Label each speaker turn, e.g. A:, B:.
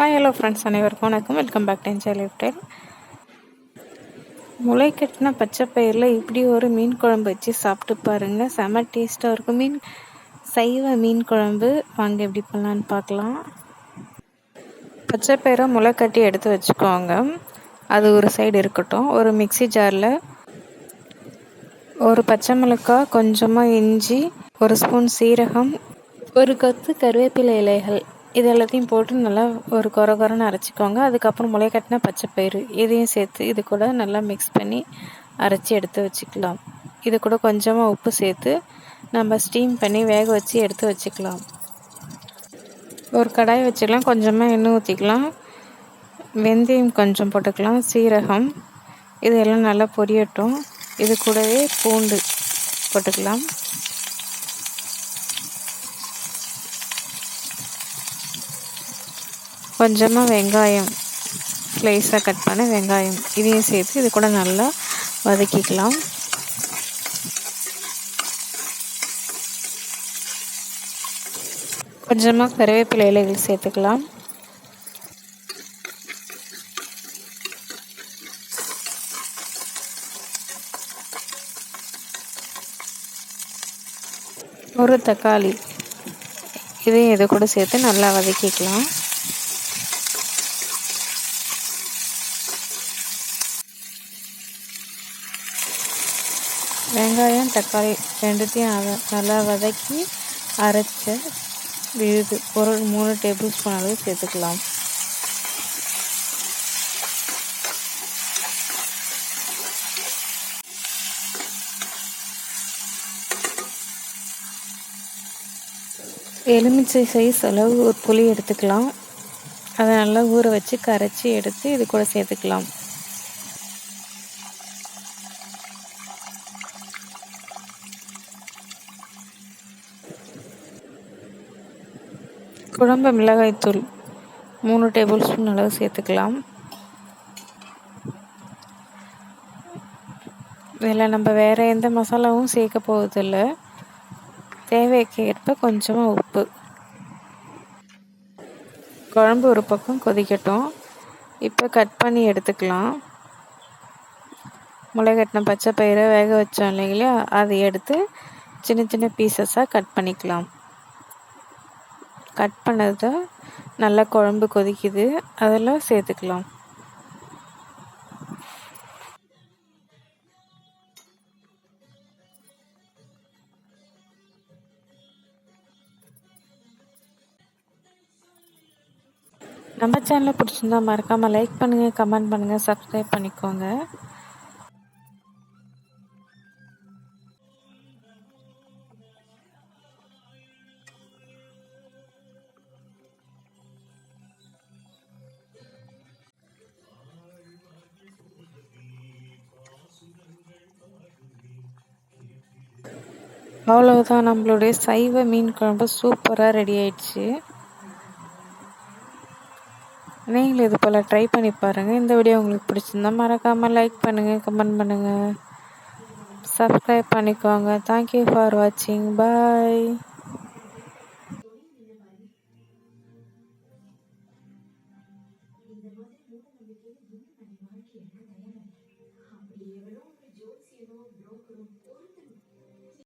A: Hi hello friends அனைவருக்கும் வணக்கம். Welcome back to enjoy life tail முளை கட்டின பச்சை பயிரில் இப்படி ஒரு மீன் குழம்பு வச்சு சாப்பிட்டு பாருங்கள் செம டேஸ்ட்டாக இருக்கும். மீன் சைவ மீன் குழம்பு. வாங்க எப்படி பண்ணலான்னு பார்க்கலாம். பச்சை பயிரை முளை கட்டி எடுத்து வச்சுக்கோங்க. அது ஒரு சைடு இருக்கட்டும். ஒரு மிக்சி ஜாரில் ஒரு பச்சை மிளகாய் கொஞ்சமாக இஞ்சி ஒரு ஸ்பூன் சீரகம் ஒரு கத்து கருவேப்பிலை இலைகள் இது எல்லாத்தையும் போட்டு நல்லா ஒரு குறை குறைன்னு அரைச்சிக்கோங்க. அதுக்கப்புறம் முளை கட்டின பச்சை பயிறு இதையும் சேர்த்து இது கூட நல்லா மிக்ஸ் பண்ணி அரைச்சி எடுத்து வச்சுக்கலாம். இது கூட கொஞ்சமாக உப்பு சேர்த்து நம்ம ஸ்டீம் பண்ணி வேக வச்சு எடுத்து வச்சுக்கலாம். ஒரு கடாய் வச்சுக்கலாம் கொஞ்சமாக எண்ணெய் ஊற்றிக்கலாம் வெந்தயம் கொஞ்சம் போட்டுக்கலாம் சீரகம். இதெல்லாம் நல்லா பொரியட்டும். இது கூடவே பூண்டு போட்டுக்கலாம். கொஞ்சமாக வெங்காயம் ஸ்லைஸாக கட் பண்ண வெங்காயம் இதையும் சேர்த்து இது கூட நல்லா வதக்கிக்கலாம். கொஞ்சமாக கருவேப்பிலை இலைகள் சேர்த்துக்கலாம். ஒரு தக்காளி இதையும் இது கூட சேர்த்து நல்லா வதக்கிக்கலாம். வெங்காயம் தக்காளி ரெண்டுத்தையும் அதை நல்லா வதக்கி அரைச்ச விழுது. ஒரு மூணு டேபிள் ஸ்பூன் அளவு சேர்த்துக்கலாம். எலுமிச்சை சைஸ் அளவு ஒரு புளி எடுத்துக்கலாம். அதை நல்லா ஊற வச்சு கரைச்சி எடுத்து இது கூட சேர்த்துக்கலாம். குழம்பு மிளகாய்த்தூள் மூணு டேபிள் ஸ்பூன் அளவு சேர்த்துக்கலாம். இதில் நம்ம வேறு எந்த மசாலாவும் சேர்க்க போவதில்ல தேவைக்கு ஏற்ப கொஞ்சமாக உப்பு. குழம்பு ஒரு பக்கம் கொதிக்கட்டும். இப்போ கட் பண்ணி எடுத்துக்கலாம். முளை கட்டின பச்சை பயிரை வேக வச்சோம் இல்லைங்களா? அதை எடுத்து சின்ன சின்ன பீசஸாக கட் பண்ணிக்கலாம். கட் பண்ணதை நல்லா குழம்பு கொதிக்குது. அதெல்லாம் சேர்த்துக்கலாம். நம்ம சேனலை பிடிச்சிருந்தா மறக்காமல் லைக் பண்ணுங்கள் கமெண்ட் பண்ணுங்கள் சப்ஸ்கிரைப் பண்ணிக்கோங்க. அவ்வளவுதான். நம்மளுடைய சைவ மீன் குழம்பு சூப்பராக ரெடி ஆயிடுச்சு. நீங்களும் இது போல் ட்ரை பண்ணி பாருங்கள் இந்த வீடியோ உங்களுக்கு பிடிச்சிருந்தா மறக்காமல் லைக் பண்ணுங்கள் கமெண்ட் பண்ணுங்கள் சப்ஸ்கிரைப் பண்ணிக்கோங்க. தேங்க்யூ ஃபார் வாட்சிங் பாய்